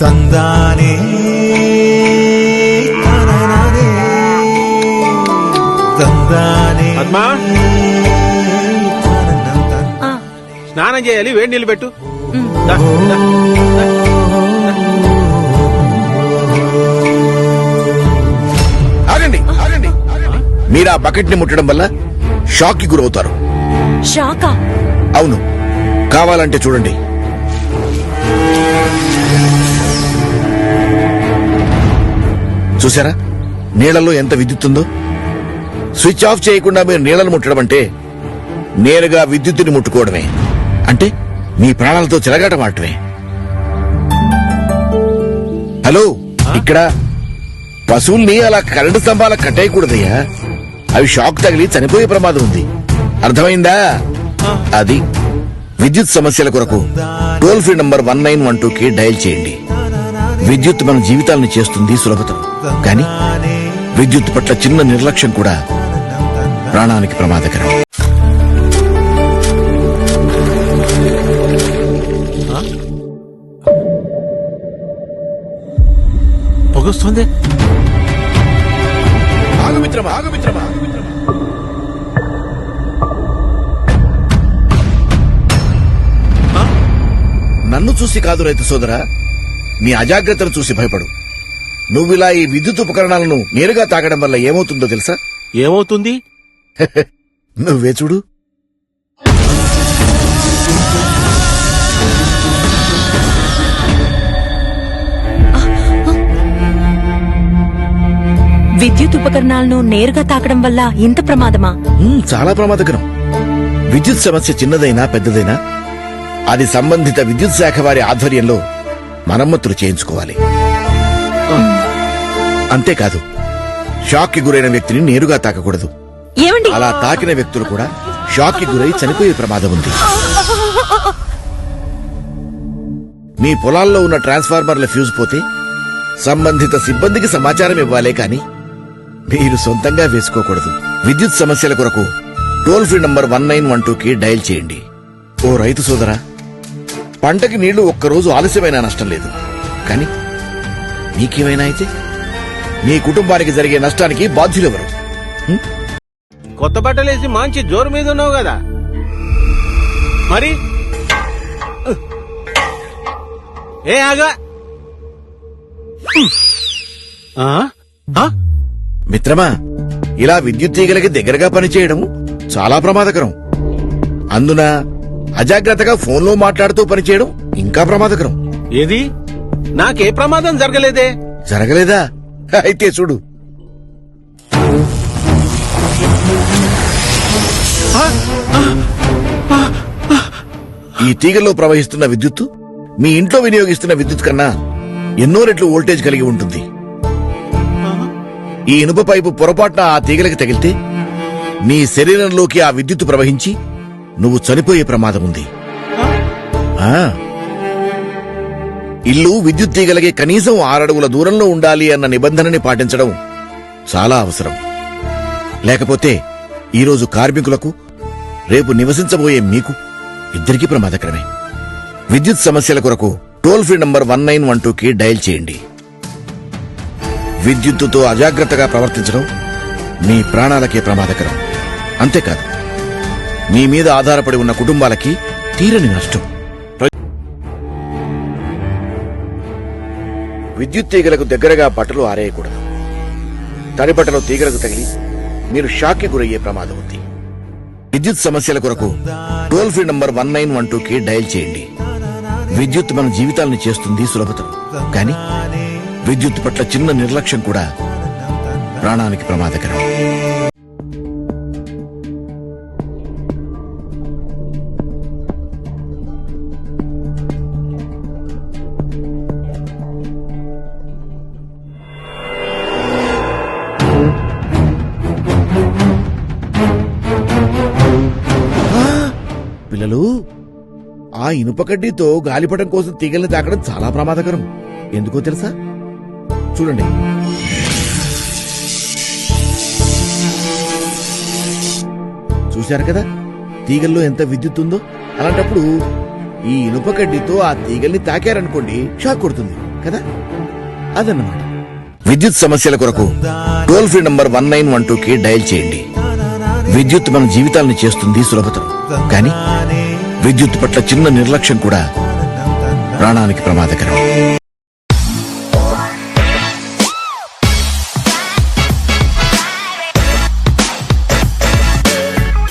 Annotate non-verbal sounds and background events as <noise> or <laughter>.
తందానే పద్మా? స్నానం చేయాలి వేడి నీళ్ళు పెట్టు. ఉమ్. దా, దా, దా. ఆగండి ఆగండి. మీరు ఆ బకెట్ని ముట్టడం వల్ల షాక్కి గురవుతారు. షాకా? అవును. కావాలంటే చూడండి. చూసారా నీళ్ళలో ఎంత విద్యుత్ ఉందో స్విచ్ ఆఫ్ చేయకుండా మీరు నీళ్ళను ముట్టడం అంటే నేరుగా విద్యుత్తుని ముట్టుకోవడమే. అంటే మీ ప్రాణాలతో చెలగాటమాడటమే హలో ఇక్కడ పశువుల్ని అలా కరెంటు స్తంభాలకు కట్టేయకూడదయ్యా. అవి షాక్ తగిలి చనిపోయే ప్రమాదం ఉంది. అర్థమైందా? అది విద్యుత్ సమస్యల కొరకు toll free number one nine one two కి డయల్ చేయండి. విద్యుత్ మన జీవితాలను చేస్తుంది సులభతం కానీ విద్యుత్ పట్ల చిన్న నిర్లక్ష్యం కూడా ప్రాణానికి ప్రమాదకరం. పొగొస్తుంది. నన్ను చూసి కాదు రైతు సోదరా నీ అజాగ్రత్తను చూసి భయపడు. నువ్విలా ఈ విద్యుత్ ఉపకరణాలను నేరుగా తాగడం వల్ల ఏమవుతుందో తెలుసా? ఏమవుతుంది? <laughs> నువ్వే చూడు. విద్యుత్ ఉపకరణాలను నేరుగా తాకడం వల్ల ఇంత ప్రమాదమా? చాలా ప్రమాదకరం. విద్యుత్ సమస్య చిన్నదైనా పెద్దదైనా అది సంబంధిత విద్యుత్ శాఖ వారి ఆధ్వర్యంలో మరమ్మతులు చేయించుకోవాలి. అంతేకాదు షాక్కి గురైన వ్యక్తిని నేరుగా తాకకూడదు. ఏమండి? అలా తాకిన వ్యక్తులు కూడా షాక్కి గురై చనిపోయే ప్రమాదం ఉంది. మీ పొలాల్లో ఉన్న ట్రాన్స్ఫార్మర్ల ఫ్యూజ్ పోతే సంబంధిత సిబ్బందికి సమాచారం ఇవ్వాలే కాని మీరు సొంతంగా వేసుకోకూడదు. విద్యుత్ సమస్యల కొరకు toll free number one nine వన్కి డయల్ చేయండి. ఓ రైతు సోదరా పంటకి నీళ్ళు ఒక్కరోజు ఆలస్యమైనా నష్టం లేదు. కానీ మీకేమైనా అయితే? మీ కుటుంబానికి జరిగే నష్టానికి బాధ్యులెవరు? కొత్త బట్టలేసి మంచి జోరు మీద ఉన్నావు కదా. మరి? ఏ ఆగా? ఆ? ఆ? మిత్రమా ఇలా విద్యుత్ తీగలకి దగ్గరగా పనిచేయడం చాలా ప్రమాదకరం. అందున అజాగ్రత్తగా ఫోన్లో మాట్లాడుతూ పనిచేయడం ఇంకా ప్రమాదకరం. ఏది? నాకే ప్రమాదం జరగలేదే. జరగలేదా? అయితే చూడు. ఈ తీగల్లో ప్రవహిస్తున్న విద్యుత్తు మీ ఇంట్లో వినియోగిస్తున్న విద్యుత్ కన్నా ఎన్నో రెట్లు వోల్టేజ్ కలిగి ఉంటుంది. ఈ ఇనుప పైపు పొరపాటున ఆ తీగలకి తగిలితే నీ శరీరంలోకి ఆ విద్యుత్తు ప్రవహించి నువ్వు చనిపోయే ప్రమాదం ఉంది. ఆ? ఇల్లు విద్యుత్ తీగలకి కనీసం ఆరడుగుల దూరంలో ఉండాలి అన్న నిబంధనని పాటించడం చాలా అవసరం. లేకపోతే ఈరోజు కార్మికులకు రేపు నివసించబోయే మీకు ఇద్దరికీ ప్రమాదకరమే. విద్యుత్ సమస్యల కొరకు toll free number one nine one టూకి డయల్ చేయండి. విద్యుత్తుతో అజాగ్రత్తగా ప్రవర్తించడం మీ ప్రాణాలకే ప్రమాదకరం. అంతేకాదు మీ మీద ఆధారపడి ఉన్న కుటుంబాలకి తీరని నష్టం. విద్యుత్ తీగలకు దగ్గరగా బట్టలు ఆరేయకూడదు. తడి బట్టలు తీగలకు తగిలి మీరు షాక్కి గురయ్యే ప్రమాదం ఉంది. విద్యుత్ సమస్యల కొరకు toll free number one nine వన్కి డయల్ చేయండి. విద్యుత్ మన జీవితాలను చేస్తుంది సులభతరం. కానీ విద్యుత్ పట్ల చిన్న నిర్లక్ష్యం కూడా ప్రాణానికి ప్రమాదకరం. పిల్లలు. ఆ ఇనుపకడ్డీతో గాలిపటం కోసం తీగల్ని తాకడం చాలా ప్రమాదకరం. ఎందుకో తెలుసా? చూడండి. చూశారు కదా? తీగల్లో ఎంత విద్యుత్ ఉందో? అలాంటప్పుడు ఈ ఇనుప కడ్డీతో ఆ తీగల్ని తాకారనుకోండి షాక్ కొడుతుంది కదా? అదన్నమాట. విద్యుత్ సమస్యల కొరకు toll free number one nine one two కి డయల్ చేయండి. విద్యుత్ మన జీవితాలను చేస్తుంది సులభతరం. కానీ విద్యుత్ పట్ల చిన్న నిర్లక్ష్యం కూడా ప్రాణానికి ప్రమాదకరం.